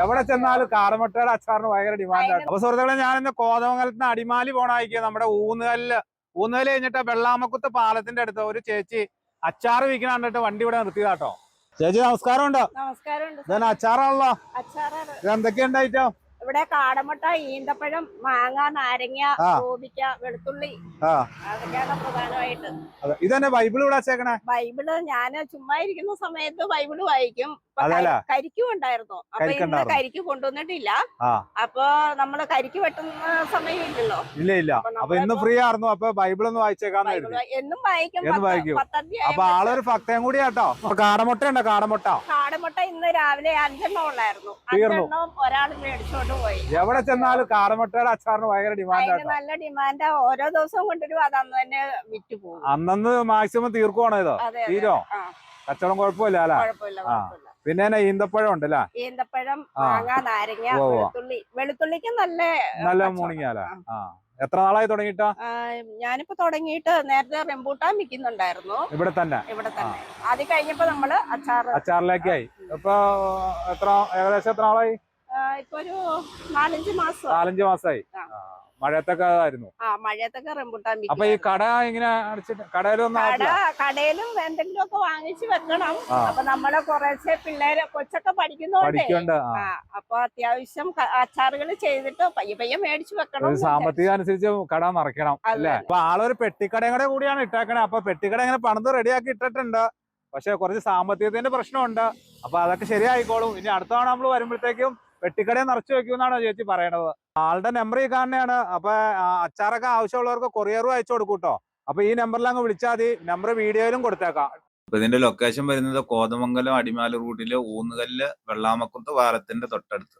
എവിടെ ചെന്നാലും കാടമുട്ടയുടെ അച്ചാറിന് ഭയങ്കര ഡിമാൻഡാണ് അപ്പൊ സുഹൃത്തുക്കളെ ഞാൻ ഇന്ന് കോതമംഗലത്തിന് അടിമാലി പോണായിരിക്കും നമ്മുടെ ഊന്നുകല്ല്. ഊന്നുകല്ല് കഴിഞ്ഞിട്ട് വെള്ളാമക്കുത്ത് പാലത്തിന്റെ അടുത്ത് ഒരു ചേച്ചി അച്ചാർ വിൽക്കുന്ന കണ്ടിട്ട് വണ്ടി ഇവിടെ നിർത്തിയതാട്ടോ. ചേച്ചി നമസ്കാരം ഉണ്ടോ നമസ്കാരം അച്ചാറാണല്ലോ? എന്തൊക്കെയുണ്ടായിട്ടോ ഇവിടെ കാടമുട്ട ഈന്തപ്പഴം മാങ്ങ നാരങ്ങ. ഗോപിക്ക വെളുത്തുള്ളി അതൊക്കെയാണ് പ്രധാനമായിട്ട്. ഇതന്നെ ബൈബിൾ ഇവിടെ ബൈബിൾ ഞാൻ ചുമ്മാ ഇരിക്കുന്ന സമയത്ത് ബൈബിൾ വായിക്കും. കരിക്കും ഉണ്ടായിരുന്നു. അപ്പൊ ഇന്ന് കരിക്ക് കൊണ്ടുവന്നിട്ടില്ല. അപ്പൊ നമ്മൾ കരിക്ക് വെട്ടുന്ന സമയമില്ലല്ലോ ഇല്ല ഇല്ല. അപ്പൊ ഇന്ന് ഫ്രീ ആയിരുന്നു. അപ്പൊ ബൈബിൾ ഒന്ന് വായിച്ചേക്കാന്ന് ബൈബിൾ എന്നും വായിക്കും. വായിക്കും. അപ്പൊ ആളൊരു ഭക്തയും കൂടി കേട്ടോ കാടമുട്ട? ഉണ്ടോ കാടമുട്ട കാടമുട്ട ഇന്ന് രാവിലെ അഞ്ചെണ്ണം ഉള്ളായിരുന്നു. അഞ്ചെണ്ണം ഒരാൾ മേടിച്ചോണ്ട് പോയി. എവിടെ ചെന്നാലും കാടമുട്ടയുടെ അച്ചാറിന് ഭയങ്കര ഡിമാൻഡ് നല്ല ഡിമാൻഡ് ഓരോ ദിവസവും കൊണ്ടുവരും അത് അന്ന് തന്നെ വിറ്റ് പോകും. അന്നു മാക്സിമം തീർക്കുവാണോ ഇത്? തീരോ? കച്ചവടം കുഴപ്പമില്ല അല്ല? പിന്നെ ഈന്തപ്പഴം ഉണ്ട് അല്ലേ ഈന്തപ്പഴം. മാങ്ങ നാരങ്ങ. വെളുത്തുള്ളി. വെളുത്തുള്ളിക്ക് നല്ല നല്ല. മോർണിംഗ് അല്ലേ? ആ. എത്ര നാളായി തുടങ്ങിയിട്ടാ? ഞാനിപ്പോ തുടങ്ങിയിട്ട് നേരത്തെ റെമ്പൂട്ടാൻ വിൽക്കുന്നുണ്ടായിരുന്നു. ഇവിടെ തന്നെ? ഇവിടെ തന്നെ. അത് കഴിഞ്ഞപ്പോ നമ്മൾ അച്ചാർ അച്ചാറിലേക്കായി. ഇപ്പൊ എത്ര ഏകദേശം എത്ര നാളായി? ഇപ്പൊ ഒരു നാലഞ്ച് മാസം. നാലഞ്ച് മാസമായി മഴയത്തൊക്കെ ആയിരുന്നു. ആ മഴയത്തൊക്കെ റെമ്പൂട്ടാൻ അപ്പൊ ഈ കട ഇങ്ങനെ അടച്ചിട്ട് കടയിലൊന്നും കട കടയിലും എന്തെങ്കിലും ഒക്കെ വാങ്ങിച്ചു വെക്കണം. അപ്പൊ നമ്മളെ കുറേശ്ശെ പിള്ളേര് കൊച്ചൊക്കെ പഠിക്കുന്നുണ്ട്. അപ്പൊ അത്യാവശ്യം അച്ചാറുകൾ ചെയ്തിട്ട് പയ്യെ പയ്യെ മേടിച്ചു വെക്കണം സാമ്പത്തികം അനുസരിച്ച് കട നിറയ്ക്കണം അല്ലേ? അപ്പൊ ആളൊരു പെട്ടിക്കടയും കൂടെ കൂടിയാണ് ഇട്ടേക്കണേ. അപ്പൊ പെട്ടിക്കട ഇങ്ങനെ പണിത് റെഡിയാക്കി ഇട്ടിട്ടുണ്ട്. പക്ഷെ കുറച്ച് സാമ്പത്തികത്തിന്റെ പ്രശ്നമുണ്ട്. അപ്പൊ അതൊക്കെ ശരിയായിക്കോളും. ഇനി അടുത്ത തവണ നമ്മൾ വരുമ്പോഴത്തേക്കും പെട്ടിക്കടയെ നിറച്ചു വെക്കുമെന്നാണ് ചേച്ചി പറയണത്. ആളുടെ നമ്പർ ഈ കാണുന്നതാണ്. അപ്പൊ അച്ചാറൊക്കെ ആവശ്യമുള്ളവർക്ക് കൊറിയറും അയച്ചു കൊടുക്കും കേട്ടോ അപ്പൊ ഈ നമ്പറിൽ അങ്ങ് വിളിച്ചാൽ മതി. നമ്പർ വീഡിയോയിലും കൊടുത്തേക്കാം. അപ്പൊ ഇതിന്റെ ലൊക്കേഷൻ വരുന്നത് കോതമംഗലം അടിമാലി റൂട്ടിലെ ഊന്നുകല്ല് വെള്ളാമക്കുത്ത് പാലത്തിന്റെ തൊട്ടടുത്ത്.